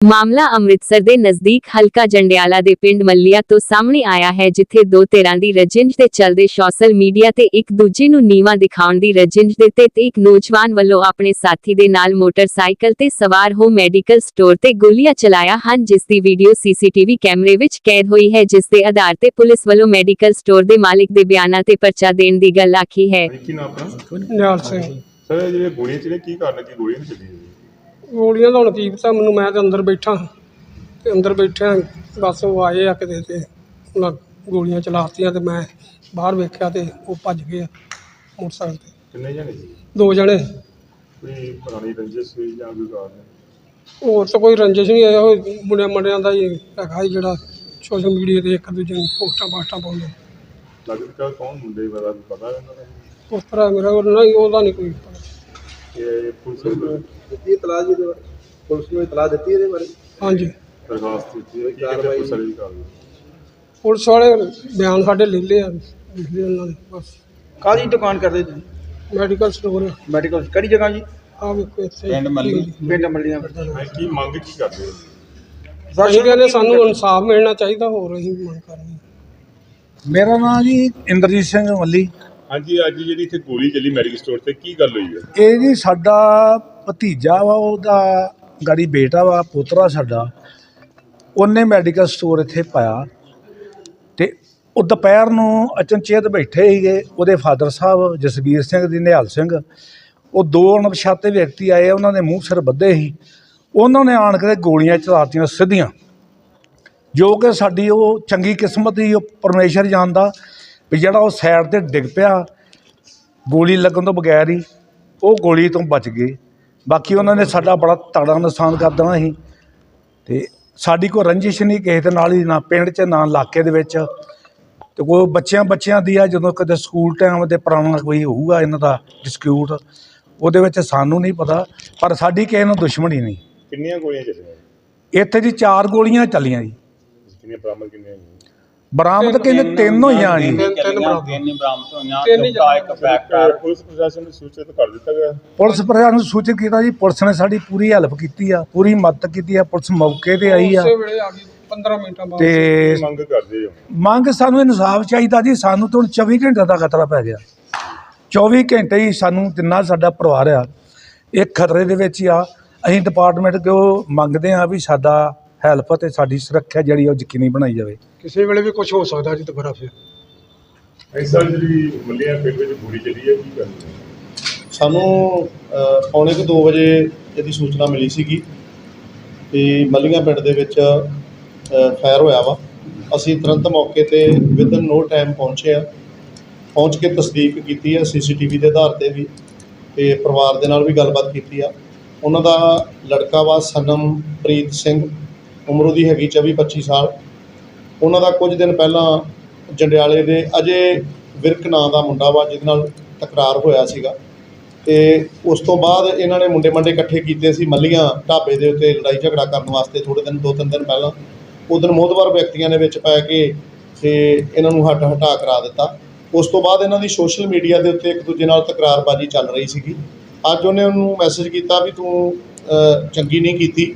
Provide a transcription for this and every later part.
ਮਾਮਲਾ ਅੰਮ੍ਰਿਤਸਰ ਦੇ ਨਜ਼ਦੀਕ ਹਲਕਾ ਜੰਡਿਆਲਾ ਦੇ ਪਿੰਡ ਮੱਲੀਆ ਤੋਂ ਸਾਹਮਣੇ ਆਇਆ ਹੈ ਜਿੱਥੇ ਦੋ ਧਿਰਾਂ ਦੀ ਰਜਿੰਜ ਦੇ ਚੱਲਦੇ ਸੋਸ਼ਲ ਮੀਡੀਆ ਤੇ ਇੱਕ ਦੂਜੇ ਨੂੰ ਨੀਵਾਂ ਦਿਖਾਉਣ ਦੀ ਰਜਿੰਜ ਦੇ ਤੇ ਇੱਕ ਨੌਜਵਾਨ ਵੱਲੋਂ ਆਪਣੇ ਸਾਥੀ ਦੇ ਨਾਲ ਮੋਟਰਸਾਈਕਲ ਤੇ ਸਵਾਰ ਹੋ ਮੈਡੀਕਲ ਸਟੋਰ ਤੇ ਗੋਲੀਆਂ ਚਲਾਇਆ ਹਨ ਜਿਸ ਦੀ ਵੀਡੀਓ ਸੀਸੀਟੀਵੀ ਕੈਮਰੇ ਵਿੱਚ ਕੈਦ ਹੋਈ ਹੈ ਜਿਸ ਦੇ ਆਧਾਰ ਤੇ ਪੁਲਿਸ ਵੱਲੋਂ ਮੈਡੀਕਲ ਸਟੋਰ ਦੇ ਮਾਲਕ ਦੇ ਬਿਆਨਾਂ ਤੇ ਪਰਚਾ ਦੇਣ ਦੀ ਗੱਲ ਆਖੀ ਹੈ। ਨਿਹਾਲ ਸਿੰਘ। ਸਰ ਇਹ ਜਿਹੜੇ ਗੋਲੀਆਂ ਚੱਲੇ ਕੀ ਕਾਰਨ ਹੈ ਕਿ ਗੋਲੀਆਂ ਚੱਲੀ ਹੈ ਗੋਲੀਆਂ ਦਾ ਹੁਣ ਕੀ ਪਤਾ ਮੈਨੂੰ ਮੈਂ ਤੇ ਅੰਦਰ ਬੈਠਾ ਤੇ ਅੰਦਰ ਬੈਠਿਆ ਬਸ ਉਹ ਆਏ ਆ ਕਿਤੇ ਤੇ ਉਹਨਾਂ ਗੋਲੀਆਂ ਚਲਾਤੀਆਂ ਤੇ ਮੈਂ ਬਾਹਰ ਵੇਖਿਆ ਤੇ ਉਹ ਭੱਜ ਗਏ ਆ ਮੋਟਰਸਾਈਕਲ ਤੇ। ਕਿੰਨੇ ਜਣੇ ਸੀ? ਦੋ ਜਣੇ। ਕੋਈ ਪੁਰਾਣੀ ਰੰਜਿਸ਼ ਸੀ ਜਾਂ ਕੋਈ ਕਾਰਨ ਹੋਰ ਤਾਂ ਕੋਈ ਰੰਜਿਸ਼ ਨਹੀਂ ਆਇਆ ਉਹ ਮੁੰਡਿਆਂ ਮੁੰਡਿਆਂ ਦਾ ਹੀ ਹੈਗਾ ਸੀ ਜਿਹੜਾ ਸੋਸ਼ਲ ਮੀਡੀਆ ਤੇ ਇੱਕ ਦੂਜੇ ਨੂੰ ਪੋਸਟਾਂ ਪਾਸਟਾਂ ਪਾਉਂਦੇ ਲੱਗਦਾ ਕੌਣ ਮੁੰਡੇ ਦਾ ਪਤਾ ਇਹਨਾਂ ਦਾ? ਉਸ ਤਰ੍ਹਾਂ ਮੇਰਾ ਉਹ ਨਹੀਂ ਉਹਦਾ ਨਹੀਂ ਕੋਈ ਪਤਾ। ਕਿ ਪੁਲਿਸ ਨੇ ਦਿੱਤੀ ਇਤਲਾਹ ਜੀ ਇਹਦੇ ਬਾਰੇ? ਪੁਲਿਸ ਨੂੰ ਇਤਲਾਹ ਦਿੱਤੀ ਇਹਦੇ ਬਾਰੇ? ਹਾਂਜੀ। ਦਰਖਾਸਤ ਦਿੱਤੀ ਹੈ। ਕਿ ਕਿਹਦੇ ਪੁਲਿਸ ਵਾਲੀ ਕਾਰਨ ਪੁਲਿਸ ਵਾਲੇ ਬਿਆਨ ਸਾਡੇ ਲੈ ਲਏ ਆ ਲਿਖ ਲਏ ਉਹਨਾਂ ਨੇ ਬਸ। ਕਾਹਦੀ ਦੁਕਾਨ ਕਰਦੇ ਤੁਸੀਂ? ਮੈਡੀਕਲ ਸਟੋਰ ਮੈਡੀਕਲ ਕਿਹੜੀ ਜਗ੍ਹਾ ਜੀ? ਆ ਵੇਖੋ ਇੱਥੇ। ਪਿੰਡ ਮੱਲੀਆਂ ਮੈਂ ਕੀ ਮੰਗ ਕੀ ਕਰਦੇ ਹੋ? ਅਸੀਂ ਕਹਿੰਦੇ ਸਾਨੂੰ ਇਨਸਾਫ ਮਿਲਣਾ ਚਾਹੀਦਾ ਹੋਰ ਅਸੀਂ ਮੰਗ ਕਰਨੀ ਮੇਰਾ ਨਾਮ ਜੀ ਇੰਦਰਜੀਤ ਸਿੰਘ ਮੱਲੀ। ਹਾਂਜੀ ਅੱਜ ਜਿਹੜੀ ਇੱਥੇ ਗੋਲੀ ਚੱਲੀ ਮੈਡੀਕਲ ਸਟੋਰ ਤੇ ਕੀ ਗੱਲ ਹੋਈ ਹੈ? ਇਹ ਜੀ ਸਾਡਾ ਭਤੀਜਾ ਵਾ, ਉਹਦਾ ਗਾੜੀ ਬੇਟਾ ਵਾ, ਪੋਤਰਾ ਸਾਡਾ, ਉਹਨੇ ਮੈਡੀਕਲ ਸਟੋਰ ਇੱਥੇ ਪਾਇਆ। ਤੇ ਉਹ ਦੁਪਹਿਰ ਨੂੰ ਅਚਨਚੇਤ ਬੈਠੇ ਸੀਗੇ, ਉਹਦੇ ਫਾਦਰ ਸਾਹਿਬ, ਜਸਵੀਰ ਸਿੰਘ ਦੀ ਨਿਹਾਲ ਸਿੰਘ। ਉਹ ਦੋ ਅਣਪਛਾਤੇ ਵਿਅਕਤੀ ਆਏ, ਉਹਨਾਂ ਦੇ ਮੂੰਹ ਸਿਰ ਬੱਧੇ ਸੀ। ਉਹਨਾਂ ਨੇ ਆਣ ਕੇ ਗੋਲੀਆਂ ਚਲਾਤੀਆਂ ਸਿੱਧੀਆਂ। ਜੋ ਕਿ ਸਾਡੀ ਉਹ ਚੰਗੀ ਕਿਸਮਤ ਸੀ, ਉਹ ਪਰਮੇਸ਼ਰ ਜਾਣਦਾ ਵੀ ਜਿਹੜਾ ਉਹ ਸਾਈਡ ਤੇ ਡਿੱਗ ਪਿਆ, ਗੋਲੀ ਲੱਗਣ ਤੋਂ ਬਗੈਰ ਹੀ ਉਹ ਗੋਲੀ ਤੋਂ ਬਚ ਗਏ। ਬਾਕੀ ਉਹਨਾਂ ਨੇ ਸਾਡਾ ਬੜਾ ਤਗੜਾ ਨੁਕਸਾਨ ਕਰ ਦੇਣਾ ਸੀ। ਤੇ ਸਾਡੀ ਕੋਈ ਰੰਜਿਸ਼ ਨਹੀਂ ਕਿਸੇ ਦੇ ਨਾਲ ਹੀ ਨਾ ਪਿੰਡ 'ਚ ਨਾ ਇਲਾਕੇ ਦੇ ਵਿੱਚ। ਤੇ ਕੋਈ ਬੱਚਿਆਂ ਬੱਚਿਆਂ ਦੀ ਆ ਜਦੋਂ ਕਦੇ ਸਕੂਲ ਟਾਈਮ ਤੇ ਪੁਰਾਣਾ ਕੋਈ ਹੋਊਗਾ ਇਹਨਾਂ ਦਾ ਡਿਸਕਿਊਟ ਉਹਦੇ ਵਿੱਚ ਸਾਨੂੰ ਨਹੀਂ ਪਤਾ ਪਰ ਸਾਡੀ ਕਿਸੇ ਨਾਲ ਦੁਸ਼ਮਣੀ ਨਹੀਂ। ਕਿੰਨੀਆਂ ਗੋਲੀਆਂ ਚੱਲੀਆਂ? ਇੱਥੇ ਜੀ ਚਾਰ ਗੋਲੀਆਂ ਚੱਲੀਆਂ ਜੀ। ਕਿੰਨੀਆਂ ਬਰਾਮਦ ਕਿੰਨੀਆਂ ਹੋਈਆਂ? ਬਰਾਮਦ ਕਹਿੰਦੇ ਤਿੰਨ ਹੋਈਆਂ ਜੀ। ਤਿੰਨ ਤਿੰਨ ਬਰਾਬਰ ਤਿੰਨ ਹੀ ਬਰਾਮਦ ਹੋਈਆਂ ਤਿੰਨ ਹੀ ਚੌਥਾ ਇੱਕ ਫੈਕਟਰ ਪੁਲਿਸ ਪ੍ਰਸ਼ਾਸਨ ਨੂੰ ਸੂਚਿਤ ਕਰ ਦਿੱਤਾ ਗਿਆ। ਪੁਲਿਸ ਪ੍ਰਸ਼ਾਸਨ ਨੂੰ ਸੂਚਿਤ ਕੀਤਾ ਜੀ ਪੁਲਿਸ ਨੇ ਸਾਡੀ ਪੂਰੀ ਹੈਲਪ ਕੀਤੀ ਆ ਪੂਰੀ ਮਦਦ ਕੀਤੀ ਆ ਪੁਲਿਸ ਮੌਕੇ ਤੇ ਆਈ ਆ। ਉਸੇ ਵੇਲੇ ਆ ਗਈ 15 ਮਿੰਟਾਂ ਬਾਅਦ। ਤੇ ਮੰਗ ਕਰਦੇ ਹੋ। ਮੰਗ ਸਾਨੂੰ ਇਨਸਾਫ ਚਾਹੀਦਾ ਜੀ ਸਾਨੂੰ ਤਾਂ ਹੁਣ 24 ਘੰਟੇ ਦਾ ਖਤਰਾ ਪੈ ਗਿਆ। 24 ਘੰਟੇ ਹੀ ਸਾਨੂੰ ਜਿੰਨਾ ਸਾਡਾ ਪਰਿਵਾਰ ਆ ਇਹ ਖਤਰੇ ਦੇ ਵਿੱਚ ਆ। ਅਸੀਂ ਡਿਪਾਰਟਮੈਂਟ ਕੋ ਮੰਗਦੇ ਆ ਵੀ ਸਾਡਾ ਹੈਲਪ ਤੇ ਸਾਡੀ ਸੁਰੱਖਿਆ ਜਿਹੜੀ ਆ ਉਹ ਯਕੀਨੀ ਬਣਾਈ ਜਾਵੇ। ਕਿਸੇ ਵੇਲੇ ਵੀ ਕੁਝ ਹੋ ਸਕਦਾ ਜੀ ਦੁਬਾਰਾ ਫਿਰ। ਐਸਾ ਜਿਹੜੀ ਮੱਲੀਆਂ ਪਿੰਡ ਵਿੱਚ ਗੋਲੀ ਚੱਲੀ ਹੈ ਕੀ ਕਰਨੀ ਹੈ? ਸਾਨੂੰ ਅ, ਪੌਣੇ ਕੁ 2 ਵਜੇ ਇਹਦੀ ਸੂਚਨਾ ਮਿਲੀ ਸੀਗੀ ਕਿ ਮੱਲੀਆਂ ਪਿੰਡ ਦੇ ਵਿੱਚ ਫਾਇਰ ਹੋਇਆ ਵਾ। ਅਸੀਂ ਤੁਰੰਤ ਮੌਕੇ ਤੇ ਵਿਦਨ ਨੋ ਟਾਈਮ ਪਹੁੰਚੇ ਆ। ਪਹੁੰਚ ਕੇ ਤਸਦੀਕ ਕੀਤੀ ਹੈ ਸੀਸੀਟੀਵੀ ਦੇ ਆਧਾਰ ਤੇ ਵੀ ਤੇ ਪਰਿਵਾਰ ਦੇ ਨਾਲ ਵੀ ਗੱਲਬਾਤ ਕੀਤੀ ਆ। ਉਹਨਾਂ ਦਾ ਲੜਕਾ ਵਾ ਸਨਮਪ੍ਰੀਤ ਸਿੰਘ। ਉਮਰ ਉਹਦੀ ਹੈਗੀ 24 25 ਸਾਲ। ਉਹਨਾਂ ਦਾ ਕੁਝ ਦਿਨ ਪਹਿਲਾਂ ਜੰਡਿਆਲੇ ਦੇ ਅਜੇ ਵਿਰਕ ਨਾਂ ਦਾ ਮੁੰਡਾ ਵਾ, ਜਿਹਦੇ ਨਾਲ ਤਕਰਾਰ ਹੋਇਆ ਸੀਗਾ। ਤੇ ਉਸ ਤੋਂ ਬਾਅਦ ਇਹਨਾਂ ਨੇ ਮੁੰਡੇ ਮੰਡੇ ਇਕੱਠੇ ਕੀਤੇ ਸੀ ਮੱਲੀਆਂ ਢਾਬੇ ਦੇ ਉੱਤੇ ਲੜਾਈ ਝਗੜਾ ਕਰਨ ਵਾਸਤੇ ਥੋੜੇ ਦਿਨ, ਦੋ ਤਿੰਨ ਦਿਨ ਪਹਿਲਾਂ। ਉਦੋਂ ਮੋਦਵਾਰ ਵਿਅਕਤੀਆਂ ਦੇ ਵਿੱਚ ਪੈ ਕੇ ਤੇ ਇਹਨਾਂ ਨੂੰ ਹੱਟ ਹਟਾ ਕਰਾ ਦਿੱਤਾ। ਉਸ ਤੋਂ ਬਾਅਦ ਇਹਨਾਂ ਦੀ ਸੋਸ਼ਲ ਮੀਡੀਆ ਦੇ ਉੱਤੇ ਇੱਕ ਦੂਜੇ ਨਾਲ ਤਕਰਾਰਬਾਜ਼ੀ ਚੱਲ ਰਹੀ ਸੀਗੀ। ਅੱਜ ਉਹਨੇ ਉਹਨੂੰ ਮੈਸੇਜ ਕੀਤਾ ਵੀ ਤੂੰ ਚੰਗੀ ਨਹੀਂ ਕੀਤੀ।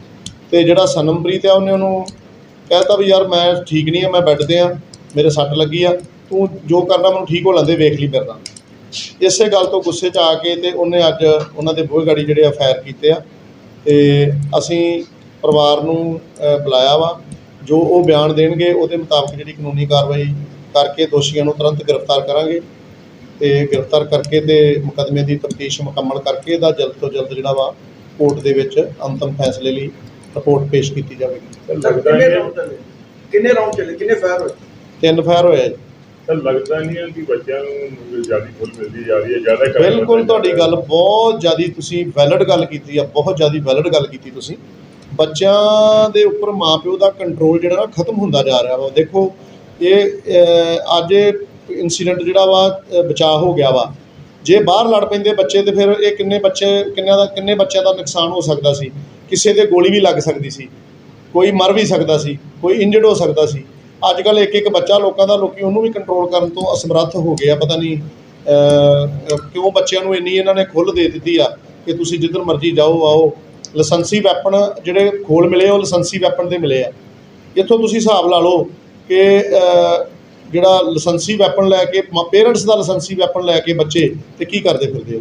ਤੇ ਜਿਹੜਾ ਸਨਮਪ੍ਰੀਤ ਆ, ਉਹਨੇ ਉਹਨੂੰ ਕਹਿਤਾ ਵੀ ਯਾਰ ਮੈਂ ਠੀਕ ਨਹੀਂ ਆ, ਮੈਂ ਬੈੱਡ ਤੇ ਆ, ਮੇਰੇ ਸੱਟ ਲੱਗੀ ਆ, ਤੂੰ ਜੋ ਕਰਨਾ ਮੈਨੂੰ ਠੀਕ ਹੋ ਲੈਂਦੇ, ਵੇਖ ਲਈ ਮੇਰੇ ਨਾਲ। ਇਸੇ ਗੱਲ ਤੋਂ ਗੁੱਸੇ 'ਚ ਆ ਕੇ ਤੇ ਉਹਨੇ ਅੱਜ ਉਹਨਾਂ ਦੇ ਬੂਹੇ ਗਾੜੀ ਜਿਹੜੇ ਆ ਫਾਇਰ ਕੀਤੇ ਆ, ਤੇ ਅਸੀਂ ਪਰਿਵਾਰ ਨੂੰ ਬੁਲਾਇਆ ਵਾ, ਜੋ ਉਹ ਬਿਆਨ ਦੇਣਗੇ, ਉਹਦੇ ਮੁਤਾਬਕ ਜਿਹੜੀ ਕਾਨੂੰਨੀ ਕਾਰਵਾਈ ਕਰਕੇ ਦੋਸ਼ੀਆਂ ਨੂੰ ਤੁਰੰਤ ਗ੍ਰਿਫਤਾਰ ਕਰਾਂਗੇ। ਤੇ ਗ੍ਰਿਫਤਾਰ ਕਰਕੇ ਤੇ ਮੁਕੱਦਮੇ ਦੀ ਤਫਤੀਸ਼ ਮੁਕੰਮਲ ਕਰਕੇ ਇਹਦਾ ਜਲਦ ਤੋਂ ਜਲਦ ਜਿਹੜਾ ਵਾ ਕੋਰਟ ਦੇ ਵਿੱਚ ਅੰਤਮ ਫੈਸਲੇ ਲਈ ਰਿਪੋਰਟ ਪੇਸ਼ ਕੀਤੀ ਜਾਵੇਗੀ। ਲੱਗਦਾ ਕਿੰਨੇ ਰਾਉਂਡ ਚੱਲੇ? ਕਿੰਨੇ ਰਾਉਂਡ ਚੱਲੇ? ਕਿੰਨੇ ਫਾਇਰ ਹੋਏ? ਤਿੰਨ ਫਾਇਰ ਹੋਇਆ ਜੀ। ਤਾਂ ਲੱਗਦਾ ਨਹੀਂ ਹੈ ਕਿ ਬੱਚਿਆਂ ਨੂੰ ਜ਼ਿਆਦਾ ਫੁੱਲ ਮਿਲਦੀ ਜਾ ਰਹੀ ਹੈ ਜ਼ਿਆਦਾ ਬਿਲਕੁਲ ਤੁਹਾਡੀ ਗੱਲ ਬਹੁਤ ਜ਼ਿਆਦੀ ਤੁਸੀਂ ਵੈਲਿਡ ਗੱਲ ਕੀਤੀ ਆ ਬਹੁਤ ਜ਼ਿਆਦੀ ਵੈਲਿਡ ਗੱਲ ਕੀਤੀ ਤੁਸੀਂ। ਬੱਚਿਆਂ ਦੇ ਉੱਪਰ ਮਾਪਿਓ ਦਾ ਕੰਟਰੋਲ ਜਿਹੜਾ ਨਾ ਖਤਮ ਹੁੰਦਾ ਜਾ ਰਿਹਾ ਵਾ। ਦੇਖੋ ਇਹ ਅੱਜ ਇਨਸੀਡੈਂਟ ਜਿਹੜਾ ਵਾ ਬਚਾਅ ਹੋ ਗਿਆ ਵਾ। ਜੇ ਬਾਹਰ ਲੜ ਪੈਂਦੇ ਬੱਚੇ ਤੇ ਫਿਰ ਇਹ ਕਿੰਨੇ ਬੱਚੇ ਕਿੰਨਿਆਂ ਦਾ ਕਿੰਨੇ ਬੱਚਿਆਂ ਦਾ ਨੁਕਸਾਨ ਹੋ ਸਕਦਾ ਸੀ? ਕਿਸੇ ਦੇ ਗੋਲੀ ਵੀ ਲੱਗ ਸਕਦੀ ਸੀ। ਕੋਈ ਮਰ ਵੀ ਸਕਦਾ ਸੀ, ਕੋਈ ਇੰਜਰਡ ਹੋ ਸਕਦਾ ਸੀ। ਅੱਜ ਕੱਲ ਇੱਕ ਇੱਕ ਬੱਚਾ ਲੋਕਾਂ ਦਾ ਲੋਕੀ ਉਹਨੂੰ ਵੀ ਕੰਟਰੋਲ ਕਰਨ ਤੋਂ ਅਸਮਰੱਥ ਹੋ ਗਏ ਆ, ਪਤਾ ਨਹੀਂ ਕਿਉਂ ਬੱਚਿਆਂ ਨੂੰ ਇੰਨੀ ਇਹਨਾਂ ਨੇ ਖੁੱਲ੍ਹ ਦੇ ਦਿੱਤੀ ਆ ਕਿ ਤੁਸੀਂ ਜਿੱਧਰ ਮਰਜ਼ੀ ਜਾਓ, ਆਓ। ਲਾਇਸੈਂਸੀ ਵੈਪਨ ਜਿਹੜੇ ਖੋਲ ਮਿਲੇ ਉਹ ਲਾਇਸੈਂਸੀ ਵੈਪਨ ਦੇ ਮਿਲੇ ਆ। ਇੱਥੋਂ ਤੁਸੀਂ ਹਿਸਾਬ ਲਾ ਲਓ ਕਿ ਜਿਹੜਾ ਲਾਇਸੈਂਸੀ ਵੈਪਨ ਲੈ ਕੇ ਪੇਰੈਂਟਸ ਦਾ ਲਾਇਸੈਂਸੀ ਵੈਪਨ ਲੈ ਕੇ ਬੱਚੇ ਤੇ ਕੀ ਕਰਦੇ ਫਿਰਦੇ ਆ?